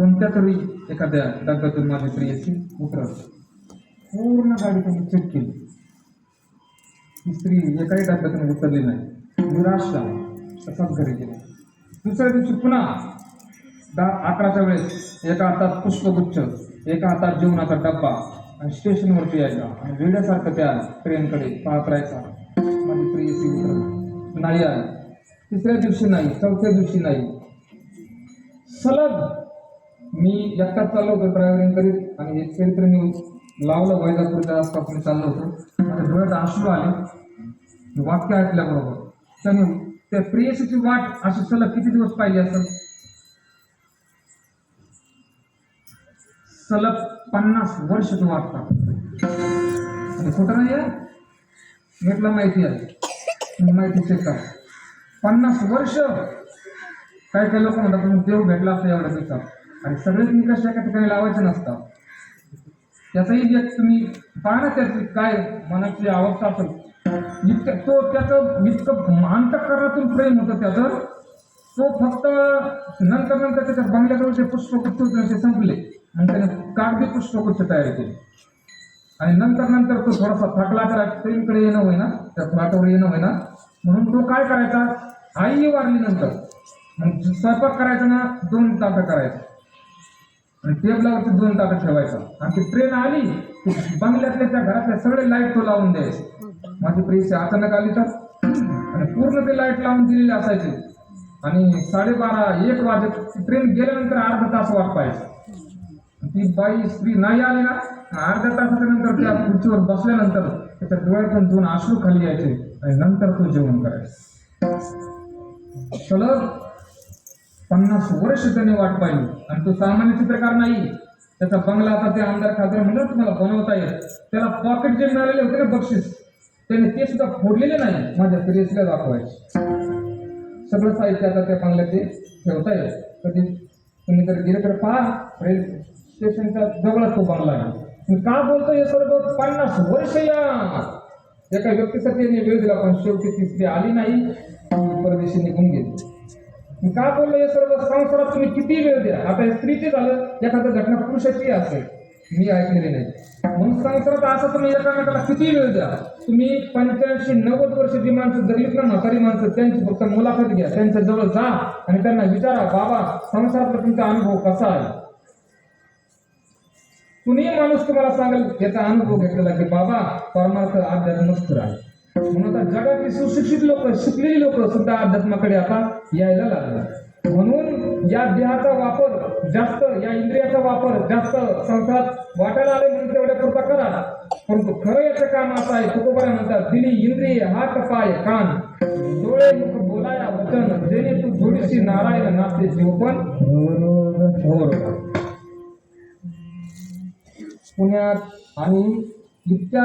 कोणत्या तरी एखाद्या डब्यातून माझी प्रियसी उतरत पूर्ण गाडी त्यांनी चेक केली. ती स्त्री एकाही डब्यातून उतरली नाही. निराश. झाला तसाच घरी गेला. दुसऱ्या दिवशी पुन्हा दहा अकराच्या वेळेस एका हातात पुष्पगुच्छ एका हातात जेवणाचा डब्बा आणि स्टेशनवरती यायचा आणि वेड्यासारखं त्या ट्रेनकडे पाहत राहायचा. माझी प्रियसी उतरली. नाही आली. तिसऱ्या दिवशी नाही चौथ्या दिवशी नाही. सलग मी एकटाच चाललो होतो ड्रायव्हरिंग करीत आणि एक चरित्र मी लावलं वैजापूरच्या आसपास मी चाललो होतो. माझ्या डोळ्यात अश्रू आले. वाक्य ऐकल्याबरोबर त्याने त्या प्रेयसीची वाट अशी सलग किती दिवस पाहिजे असेल? सलग पन्नास वर्ष तो वाटता आणि कुठं नाही आहे भेटला माहिती आहे. माहिती चेक करा. पन्नास वर्ष! काही काही लोक म्हणतात देव भेटला असं एवढ्या दिवसात. आणि सगळेच निकष एका ठिकाणी लावायचे नसतात. त्याचाही एक तुम्ही पाहा ना त्याची काय मनाची अवस्था असेल इतकं तो त्याचं इतकं अंतकरणातून प्रेम होतं त्याचं. तो फक्त नंतर नंतर त्याच्या बंगल्याजवळ जे पुष्पगुच्छ होते ते संपले. आणि त्याने कागदी पुष्पगुच्छ तयार केले. आणि नंतर नंतर तो थोडासा थकला तर ट्रेनकडे येणं होईना त्या फ्लॅटवर येणं होईना. म्हणून तो काय करायचा? आई वारली नंतर. मग स्वयंपाक करायचा ना दोन तास करायचं. आणि टेबलावरती दोन ताटं ठेवायचं. आणि ती ट्रेन आली की बंगल्यातल्या त्या घरातल्या सगळे लाइट तो लावून द्यायचे. माझी प्रेसी अचानक आली तर आणि पूर्ण ते लाइट लावून दिलेले असायचे. आणि साडेबारा एक वाजे ट्रेन गेल्यानंतर अर्धा तास वाट पाहिजे ती बाई स्त्री नाही आली ना अर्ध्या तासाच्या नंतर त्या खुर्चीवर बसल्यानंतर त्याच्या डोळ्यातून दोन आश्रू खाली यायचे आणि नंतर तो जेवण करायचा. सलग पन्नास वर्ष त्याने वाट पाहिली. आणि तो सामान्य चित्रकार नाही. त्याचा बंगला आता ते आमदार खासदार म्हणून तुम्हाला बनवता येत. त्याला पॉकेट जे मिळालेले होते ना बक्षीस त्याने ते सुद्धा फोडलेले नाही माझ्या सिरियसला दाखवायचे. सगळं साहित्य आता त्या बंगल्यात ते ठेवता येत. कधी तुम्ही जर गेले तर पहा रेल स्टेशनच्या जवळच तो बंगला आहे. का बोलतो हे सर्व? पन्नास वर्ष या! एका व्यक्तीसाठी यांनी वेळ दिला पण शेवटी ती आली नाही परदेशी निघून गेली. मी का बोललो हे सर्व संसारात तुम्ही किती वेळ द्या? आता हे स्त्रीचे झालं एखादं घटना पुरुषाची असेल. मी ऐकलेली नाही. म्हणून संसारात असं तुम्ही एकामेकाला किती वेळ द्या? तुम्ही पंच्याऐंशी नव्वद वर्ष जी माणसं जगलीत ना म्हातारी माणसं त्यांची फक्त मुलाखत घ्या. त्यांच्या जवळ जा आणि त्यांना विचारा बाबा संसारातला तुमचा अनुभव कसा आहे? कुणीही माणूस तुम्हाला सांगेल याचा अनुभव घेतलेला की बाबा परमार्थ अध्यात्म स्थिर आहे. म्हणून आता जगातली सुशिक्षित लोक शिकलेली लोक सुद्धा अध्यात्माकडे आता यायला लागले म्हणून या देहाचा वापर जास्त या इंद्रियाचा वापर जास्त संसारात वाटायला आले म्हणून तेवढ्या पुरता करा. परंतु खरं याचं काम असं आहे तुकोबरा म्हणतात दिली इंद्रिय हात पाय कान डोळे मुख बोलाया वचन जेणे तू थोडीशी नारायण नाते जीवपण पुण्यात आणि इतक्या